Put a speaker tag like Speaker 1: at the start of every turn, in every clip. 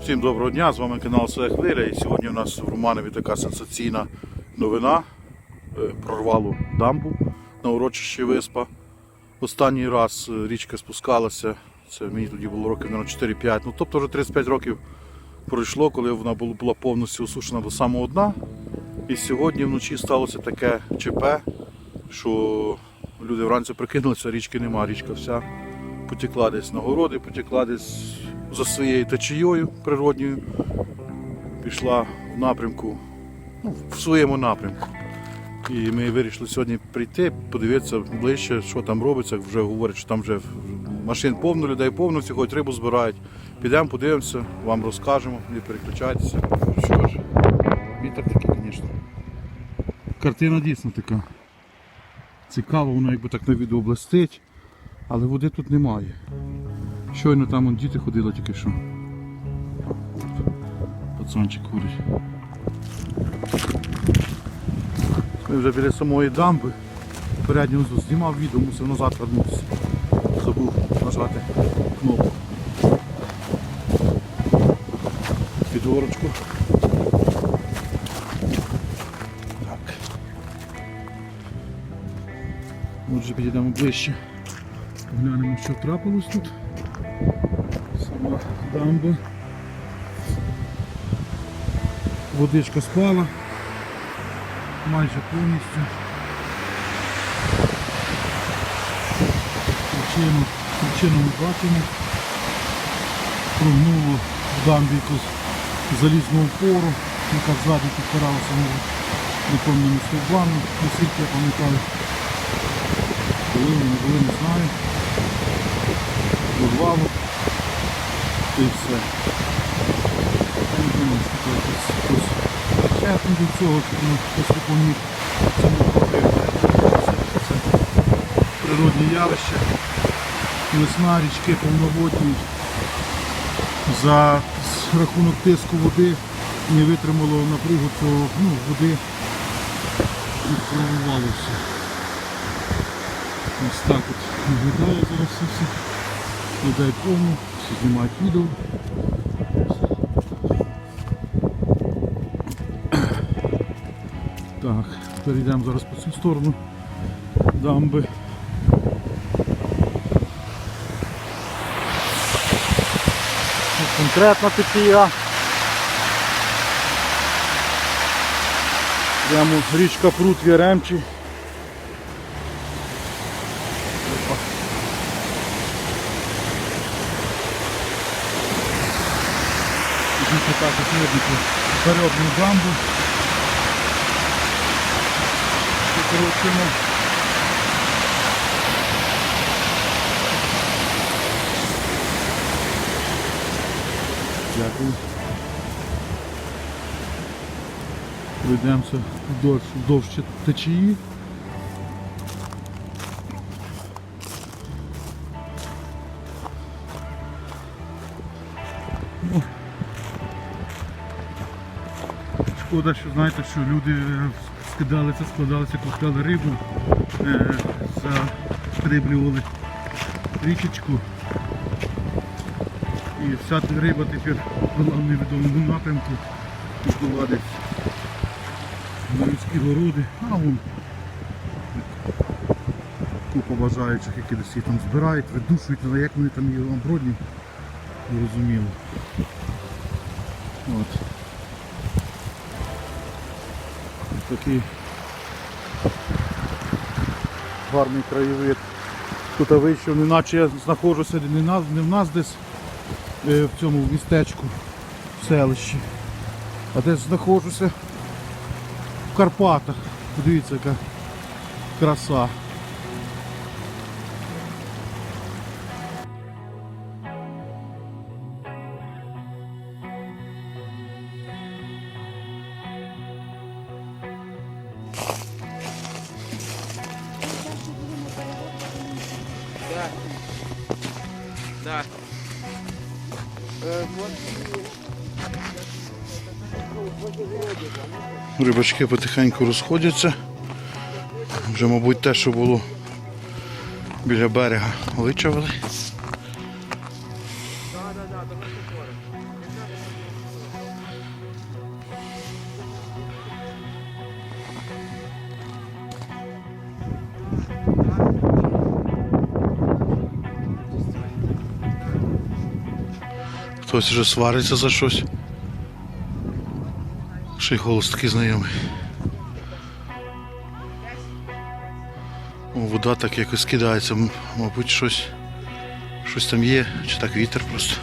Speaker 1: Всім доброго дня, з вами канал Своя Хвиля. І сьогодні у нас в Романові така сенсаційна новина. Е, Прорвало дамбу на урочищі Виспа. Останній раз е, річка спускалася, це мені тоді було років мабуть, 4-5. Ну, тобто вже 35 років пройшло, коли вона була повністю осушена до самого дна. І сьогодні вночі сталося таке ЧП, що люди вранці прикинулися, річки нема, річка вся потекла десь на городи, потекла десь за своєю течією природньою, пішла в напрямку, ну, в своєму напрямку. І ми вирішили сьогодні прийти, подивитися ближче, що там робиться. Вже говорять, що там вже машин повно, людей повно, всі хоч рибу збирають. Підемо, подивимося, вам розкажемо, не переключайтеся. Що ж, вітер такий, звісно. Картина дійсно така. Цікаво, воно якби так на відео блистить, але води тут немає. Щойно там вон, діти ходили тільки що. Пацанчик курить. Ми вже біля самої дамби. Переднього знімав відео, мусив назад вернутися. Забув нажати кнопку. Під горочку. Так. Отже, підійдемо ближче. Глянемо, що трапилось тут. Сама дамба. Водичка спала. Майже повністю. Причину, причину ми бачимо. Прогнуло в дамбі якусь залізну опору, яка ззаді підпиралася неповними стовбами, наскільки я пам'ятаю. Коли не знаю. Урвало. І все. Я не думаю, що це якось хтось причетний до цього, що воно хтось допоміг цьому проблемі. Це природні явища. Весна, річки повноводні. За рахунок тиску води не витримало напругу, то ну, води і все. Ось так от виглядає зараз все все. Людей повно, всі знімають відео. Так, перейдемо зараз по цю сторону дамби. Конкретна течія. Прямо річка Прут в Яремчі. Також видно передню дамбу. Викручуємо. Дякую. Пройдемося вдовж, вдовж течії. Шкода, що знаєте, що люди скидалися, складалися, купляли рибу, е, заскриблювали річечку. І вся риба тепер була в невідомому напрямку. Пішла десь на людські городи, а вон купа бажаючих, які десь їх там збирають, видушують, але як вони там її обродні, не розуміло. От. Такий гарний краєвид. Тут вийшов, неначе я знаходжуся не, на, не в нас десь е, в цьому містечку, в селищі, а десь знаходжуся в Карпатах. Подивіться, яка краса. Рибачки потихеньку розходяться. Вже, мабуть, те, що було біля берега, вичавили. Хтось вже свариться за щось. Й голос такий знайомий. О, вода так якось кидається, мабуть, щось, щось там є, чи так вітер просто.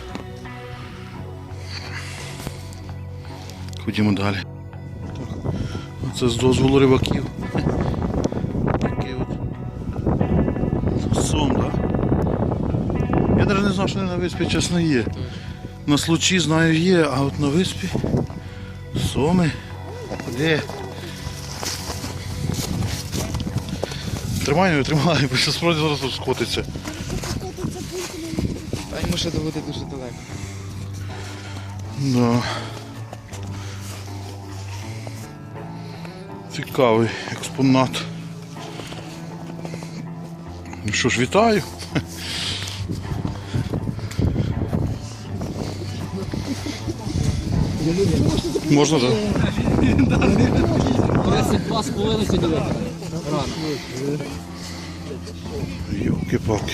Speaker 1: Ходімо далі. Так. Це з дозволу рибаків. Такий от сом, так? Я навіть не знав, що вони на виспі чесно є. На случі знаю є, а от на виспі соми. Де? Тримай його, тримай, бо що справді зараз тут скотиться.
Speaker 2: Та йому ще до води дуже далеко.
Speaker 1: Да. Цікавий експонат. Ну що ж, вітаю. Можна, так?
Speaker 3: Два з половиною випили. Рано.
Speaker 1: Йолки-палки.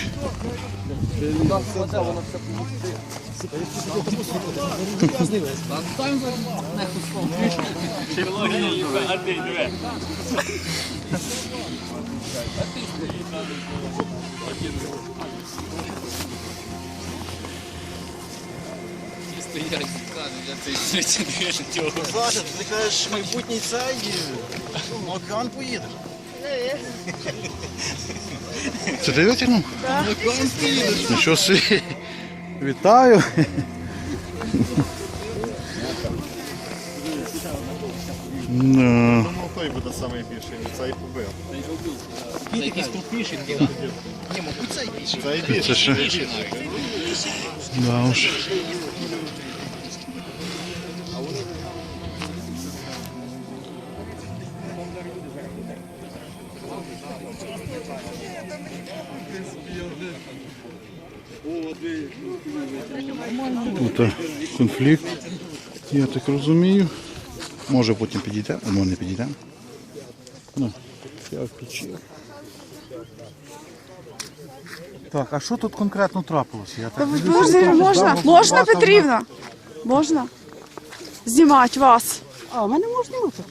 Speaker 3: Там не хустом. Стоять, кажуть, я цей світі не чого.
Speaker 4: Саша, ти кажеш, майбутній цей в океан поїдеш.
Speaker 1: Це ти витягнув? На океан поїдеш. Нічого собі. Вітаю.
Speaker 4: Ну, той буде найбільший, цей побив. Та й побив.
Speaker 3: Це якісь крупніші.
Speaker 4: Ні, мабуть, цей більший. Цей більший.
Speaker 1: Це ще. Да уж. Тут е, конфлікт, я так розумію. Може потім підійде, а може не підійде. Ну, я включив. Так, а що тут конкретно трапилося? Я так дивлюся,
Speaker 5: Можна, можна, можна, Петрівна? Можна? Знімати вас.
Speaker 6: А, в мене можна бути.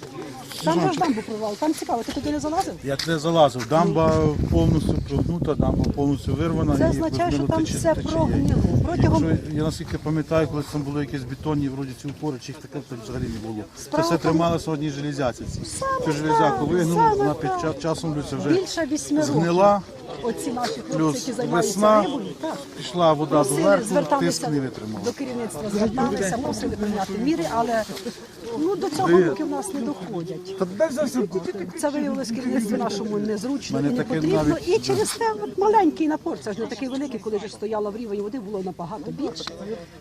Speaker 6: Там же ж дамбу провал. Там цікаво, ти туди не залазив?
Speaker 1: Я туди залазив. Дамба повністю прогнута, дамба повністю вирвана.
Speaker 6: Це
Speaker 1: і
Speaker 6: означає, що там
Speaker 1: тече-
Speaker 6: все
Speaker 1: течіє.
Speaker 6: прогнило. Протягом
Speaker 1: Якщо, я наскільки пам'ятаю, коли там були якісь бетонні вроді ці упори, чи їх таке то взагалі не було. Це
Speaker 6: Справа
Speaker 1: все
Speaker 6: тому-
Speaker 1: трималося в одній железяці.
Speaker 6: Саме
Speaker 1: Цю железяку
Speaker 6: так,
Speaker 1: вигнули,
Speaker 6: саме
Speaker 1: вона
Speaker 6: так.
Speaker 1: під ча- часом вже
Speaker 6: більше вісьми років.
Speaker 1: згнила,
Speaker 6: Оці наші хлопці,
Speaker 1: плюс
Speaker 6: які займаються
Speaker 1: весна,
Speaker 6: рибою, так.
Speaker 1: пішла вода
Speaker 6: Просили,
Speaker 1: доверху, тиск
Speaker 6: зверталися
Speaker 1: не витримав.
Speaker 6: до керівництва, зверталися, просили прийняти міри, але ну, до цього руки в нас не доходять. Це виявилось керівництві нашому незручно і
Speaker 1: Мене
Speaker 6: не
Speaker 1: таке
Speaker 6: потрібно.
Speaker 1: навіть-
Speaker 6: І через те от маленький напор, це ж не такий великий, коли ж стояла в рівень води, було набагато більше.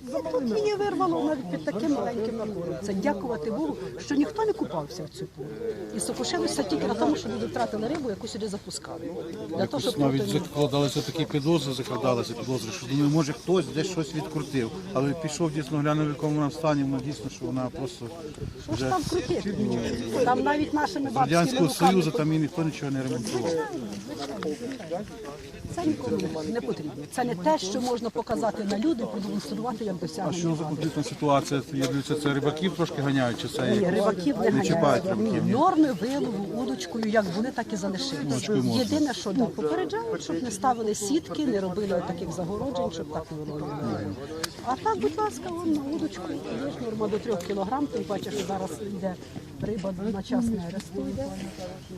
Speaker 6: І тут її вирвало навіть під таким маленьким напором. Це дякувати Богу, що ніхто не купався в цю пору. І сокушилися тільки на тому, що люди втратили рибу, яку сюди запускали. Для того, щоб
Speaker 1: Навіть закладалися такі підозри, закладалися підозри, що думаю, може хтось десь щось відкрутив. Але пішов дійсно глянув, в якому вона стані, воно дійсно, що вона просто
Speaker 6: Що ж там крутити? Там навіть нашими
Speaker 1: з
Speaker 6: бабськими
Speaker 1: Радянського
Speaker 6: руками
Speaker 1: Союзу там і ніхто нічого не ремонтував.
Speaker 6: це нікому не потрібно. Це не те, що можна показати на люди, продемонструвати як
Speaker 1: А
Speaker 6: досягнення.
Speaker 1: що за конфліктна ситуація? Я дивлюся, це рибаків трошки ганяють, чи це
Speaker 6: Ні,
Speaker 1: як?
Speaker 6: рибаків не
Speaker 1: не чіпають
Speaker 6: ганяють.
Speaker 1: Рибаків? ні?
Speaker 6: норми вилову удочкою, як були, так і залишилися.
Speaker 1: Можна.
Speaker 6: Єдине, що да, попереджають, щоб не ставили сітки, не робили таких загороджень, щоб так не виловлювали. А так, будь ласка, вон на удочку норма до трьох кілограм, тим паче, що зараз йде риба на час нересту йде.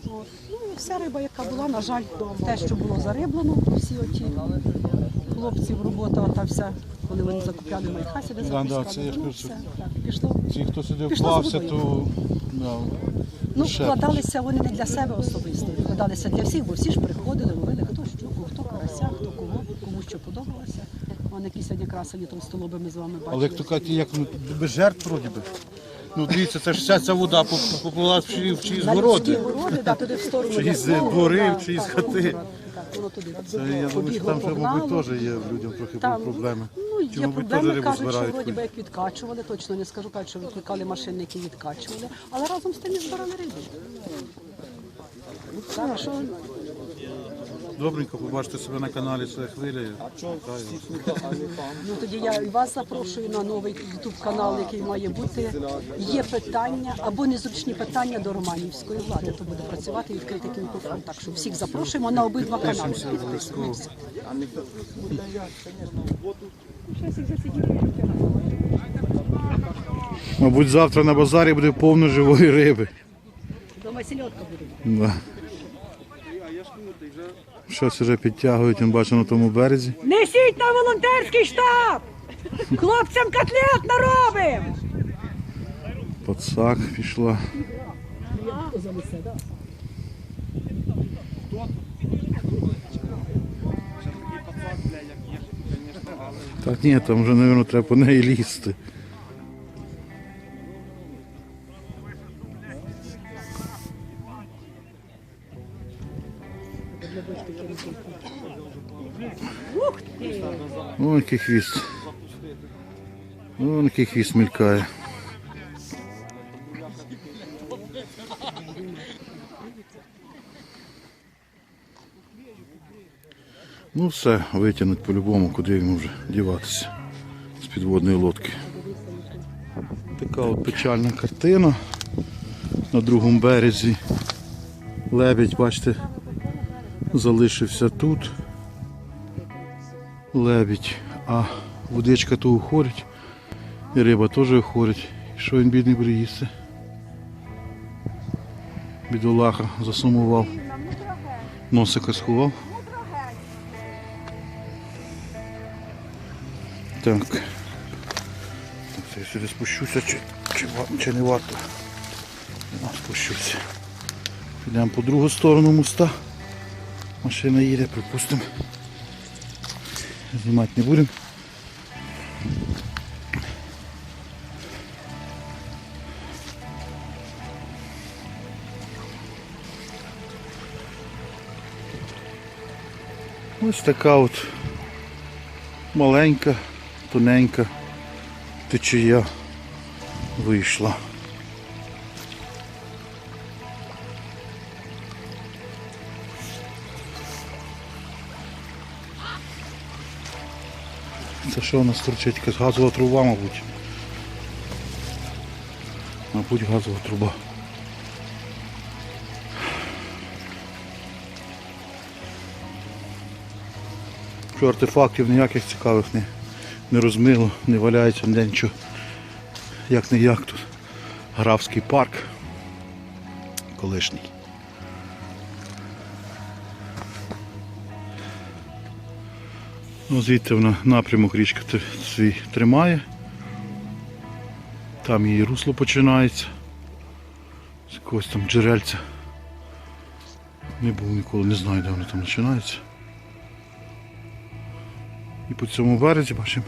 Speaker 6: Ну і вся риба, яка була, на жаль, те, що було зариблено, всі оті хлопців робота, ота вся, коли вони закупляли майхасі, де
Speaker 1: Да,
Speaker 6: запускали,
Speaker 1: да, це я
Speaker 6: ну,
Speaker 1: кажу,
Speaker 6: все, так, пішло.
Speaker 1: Ті, хто сюди вклався, то да,
Speaker 6: Ну,
Speaker 1: ще
Speaker 6: вкладалися вони не для себе особисто, вкладалися для всіх, бо всі ж приходили, ловили хто щуку, хто карася, хто кого, кому що подобалося. Вони які сьогодні красиві там столоби ми з вами бачили.
Speaker 1: Але як то кажуть, як ну, без жертв вроді би. Ну дивіться, це ж вся ця вода поп- поплила в чиї- в чиїсь городи.
Speaker 6: городи, да, туди в сторону
Speaker 1: Чиїсь двори, чиїсь хати.
Speaker 6: так, воно туди
Speaker 1: Це, я думаю, що
Speaker 6: побігло,
Speaker 1: там
Speaker 6: погнало.
Speaker 1: мабуть, теж є людям трохи
Speaker 6: Там,
Speaker 1: проблеми.
Speaker 6: Є проблеми, кажуть, що вроді би як відкачували, точно не скажу, кажуть, що викликали машини, які відкачували, але разом з тим і збирали рибу. Так, що
Speaker 1: Добренько побачите себе на каналі Це хвиля.
Speaker 6: Ну тоді я і вас запрошую на новий ютуб канал, який має бути. Є питання або незручні питання до романівської влади. То буде працювати відкритий мікрофон. Так що всіх запрошуємо на обидва канали. Підписуйтесь.
Speaker 1: Мабуть, завтра на базарі буде повно живої риби.
Speaker 6: Дома сільотка буде.
Speaker 1: Да. Щось вже підтягують, я бачу на тому березі.
Speaker 6: Несіть на волонтерський штаб! Хлопцям котлет наробимо!
Speaker 1: Пацак пішла. Так ні, там вже, мабуть, треба по неї лізти. Ой, який хвіст. Ой, який хвіст мелькає. Ну все, витягнуть по-любому, куди йому вже діватися з підводної лодки. Така от печальна картина на другому березі. Лебідь, бачите, залишився тут. Лебідь, а водичка то уходить, і риба теж уходить. Що він бідний буде їсти? Бідолаха засумував. Носика сховав. Так. Це я сюди спущуся, чи, чи, чи не варто. А, спущуся. Підемо по другу сторону моста. Машина їде, припустимо. Знімати не будемо. Ось така от маленька, тоненька течія вийшла. Це що у нас торчить? Якась газова труба, мабуть. Мабуть, газова труба. Що артефактів ніяких цікавих не, не розмило, не валяється ніде нічого. Як не як тут. Графський парк. Колишній. Ну, звідти вона напрямок річка свій тримає. Там її русло починається. З якогось там джерельця. Не був ніколи, не знаю, де воно там починається. І по цьому березі бачимо,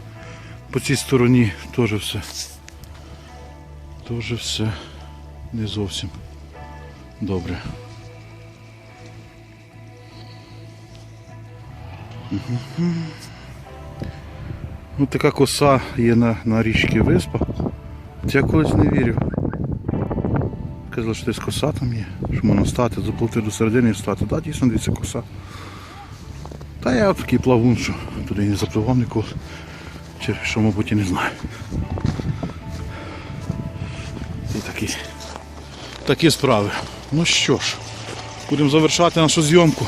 Speaker 1: по цій стороні теж все. Теж все не зовсім добре. Мгм. Ну, така коса є на, на річці Виспа. Я колись не вірив. Казали, що десь коса там є, що можна стати, заплатити до середини і стати. Так, дійсно, дивіться коса. Та я такий плавун, що туди не запливав ніколи. Чи що, мабуть, і не знаю. І такі, такі справи. Ну що ж, будемо завершати нашу зйомку.